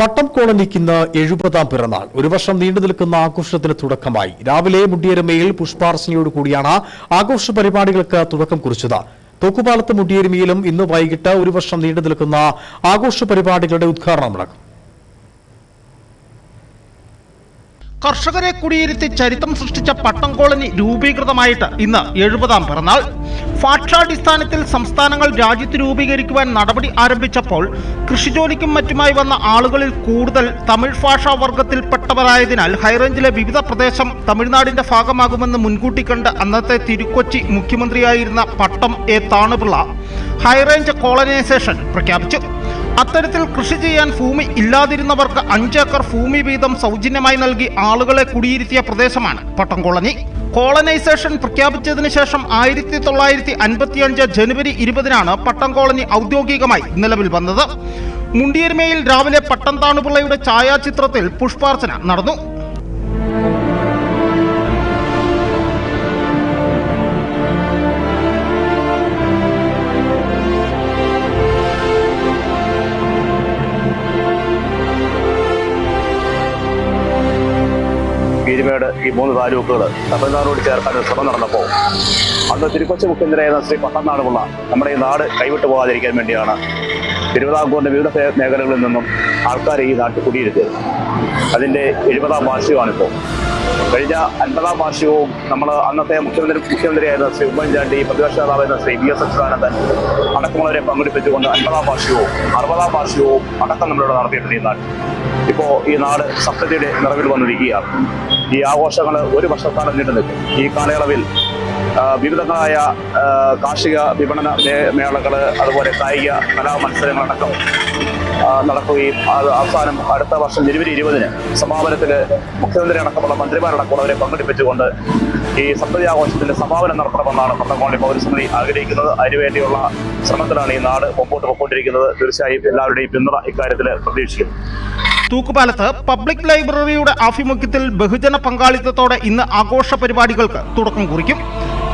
പട്ടം കോളനിക്ക് ഇന്ന് എഴുപതാം പിറന്നാൾ. ഒരു വർഷം നീണ്ടു നിൽക്കുന്ന ആഘോഷത്തിന് തുടക്കമായി. രാവിലെ മുടിയരമയിൽ പുഷ്പാർച്ചനയോട് കൂടിയാണ് ആഘോഷ പരിപാടികൾക്ക് തുടക്കം കുറിച്ചത്. തൂക്കുപാലത്ത് മുടിയരമയിലും ഇന്ന് വൈകിട്ട് ഒരു വർഷം നീണ്ടു നിൽക്കുന്ന ആഘോഷ പരിപാടികളുടെ ഉദ്ഘാടനം നടക്കും കർഷകരെ കുടിയിരുത്തി ചരിത്രം സൃഷ്ടിച്ച പട്ടം കോളനി രൂപീകൃതമായിട്ട് ഇന്ന് എഴുപതാം പിറന്നാൾ. ഫാക്ഷാടിസ്ഥാനത്തിൽ സംസ്ഥാനങ്ങൾ രാജ്യത്ത് രൂപീകരിക്കുവാൻ നടപടി ആരംഭിച്ചപ്പോൾ കൃഷിജോലിക്കും മറ്റുമായി വന്ന ആളുകളിൽ കൂടുതൽ തമിഴ് ഭാഷാ വർഗത്തിൽപ്പെട്ടവരായതിനാൽ ഹൈറേഞ്ചിലെ വിവിധ പ്രദേശം തമിഴ്നാടിന്റെ ഭാഗമാകുമെന്ന് മുൻകൂട്ടി കണ്ട് അന്നത്തെ തിരുക്കൊച്ചി മുഖ്യമന്ത്രിയായിരുന്ന Pattom A Thanu Pillai high range colonisation പ്രഖ്യാപിച്ചു. അത്തരത്തിൽ കൃഷി ചെയ്യാൻ ഭൂമി ഇല്ലാതിരുന്നവർക്ക് അഞ്ചേക്കർ ഭൂമി വീതം സൗജന്യമായി നൽകി ആളുകളെ കുടിയിരുത്തിയ പ്രദേശമാണ് പട്ടം കോളനി. കോളനൈസേഷൻ പ്രഖ്യാപിച്ചതിന് ശേഷം ആയിരത്തി തൊള്ളായിരത്തി അൻപത്തിയഞ്ച് ജനുവരി ഇരുപതിനാണ് പട്ടം കോളനി ഔദ്യോഗികമായി നിലവിൽ വന്നത്. മുണ്ടിയരുമയിൽ രാവിലെ പട്ടം താണുപിള്ളയുടെ ഛായാചിത്രത്തിൽ പുഷ്പാർച്ചന നടന്നു. പീരുമേട് ഈ മൂന്ന് താലൂക്കുകൾ തമിഴ്നാടോട് ചേർക്കാൻ ശ്രമം നടന്നപ്പോൾ അന്ന് തിരുക്കൊച്ചു മുഖ്യമന്ത്രിയായിരുന്ന ശ്രീ പട്ടനാടുമുള്ള നമ്മുടെ ഈ നാട് കൈവിട്ടു പോകാതിരിക്കാൻ വേണ്ടിയാണ് തിരുവിതാംകൂറിന്റെ വിവിധ മേഖലകളിൽ നിന്നും ആൾക്കാരെ ഈ നാട്ടിൽ കുടിയിരുത്തിയത്. അതിന്റെ എഴുപതാം വാർഷികമാണിപ്പോൾ. കഴിഞ്ഞ അൻപതാം വാർഷികവും നമ്മൾ അന്നത്തെ മുഖ്യമന്ത്രി മുഖ്യമന്ത്രിയായിരുന്ന ശ്രീ ഉമ്മൻചാണ്ടി പ്രതിപക്ഷ നേതാവായിരുന്ന ശ്രീ വി എസ് അച്യുതാനന്ദൻ അടക്കമുള്ളവരെ പങ്കെടുപ്പിച്ചുകൊണ്ട് അൻപതാം വാർഷികവും അറുപതാം വാർഷികവും അടക്കം നമ്മളിവിടെ നടത്തിയിട്ടുണ്ട് ഈ നാട് ഇപ്പോൾ ഈ നാട് സപ്തതിയുടെ നിറവിൽ വന്നിരിക്കുകയാണ്. ഈ ആഘോഷങ്ങൾ ഒരു വർഷക്കാലം നീണ്ടു നിൽക്കും ഈ കാലയളവിൽ വിവിധങ്ങളായ കാർഷിക വിപണന മേളകൾ അതുപോലെ കായിക കലാ മത്സരങ്ങളടക്കം നടക്കുകയും അത് അവസാനം അടുത്ത വർഷം ജനുവരി ഇരുപതിന് സമാപനത്തിൽ മുഖ്യമന്ത്രി അടക്കമുള്ള മന്ത്രിമാരടക്കമുള്ളവരെ പങ്കെടുപ്പിച്ചുകൊണ്ട് ഈ സപ്തതി ആഘോഷത്തിന്റെ സമാപനം നടത്തണമെന്നാണ് പട്ടംകോണി പൗരസമിതി ആഗ്രഹിക്കുന്നത്. അതിനുവേണ്ടിയുള്ള ശ്രമത്തിലാണ് ഈ നാട് മുമ്പോട്ട് പോയിക്കൊണ്ടിരിക്കുന്നത്. തീർച്ചയായും എല്ലാവരുടെയും പിന്തുണ ഇക്കാര്യത്തിൽ പ്രതീക്ഷിക്കുന്നു. തൂക്കുപാലത്ത് പബ്ലിക് ലൈബ്രറിയുടെ ആഭിമുഖ്യത്തിൽ ബഹുജന പങ്കാളിത്തത്തോടെ ഇന്ന് ആഘോഷ പരിപാടികൾക്ക് തുടക്കം കുറിക്കും.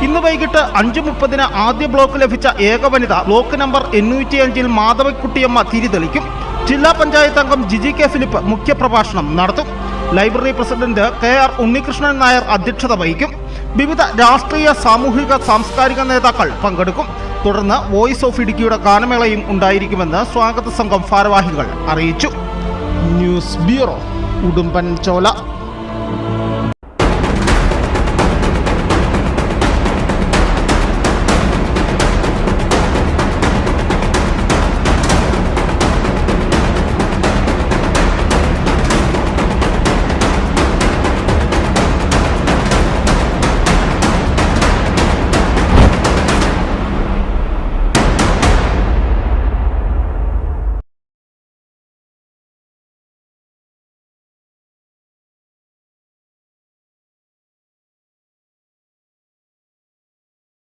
ഇന്ന് വൈകിട്ട് അഞ്ചു മുപ്പതിന് ആദ്യ ബ്ലോക്ക് ലഭിച്ച ഏക വനിത ബ്ലോക്ക് നമ്പർ എണ്ണൂറ്റി അഞ്ചിൽ മാധവിക്കുട്ടിയമ്മ തിരിതെളിക്കും. ജില്ലാ പഞ്ചായത്ത് അംഗം ജിജി കെ ഫിലിപ്പ് മുഖ്യപ്രഭാഷണം നടത്തും. Library president K R Unnikrishnan Nair അധ്യക്ഷത വഹിക്കും. വിവിധ രാഷ്ട്രീയ സാമൂഹിക സാംസ്കാരിക നേതാക്കൾ പങ്കെടുക്കും. തുടർന്ന് വോയിസ് ഓഫ് ഇടുക്കിയുടെ ഗാനമേളയും ഉണ്ടായിരിക്കുമെന്ന് സ്വാഗത സംഘം ഭാരവാഹികൾ അറിയിച്ചു. ന്യൂസ് ബ്യൂറോ ഉടുമ്പൻ ചോല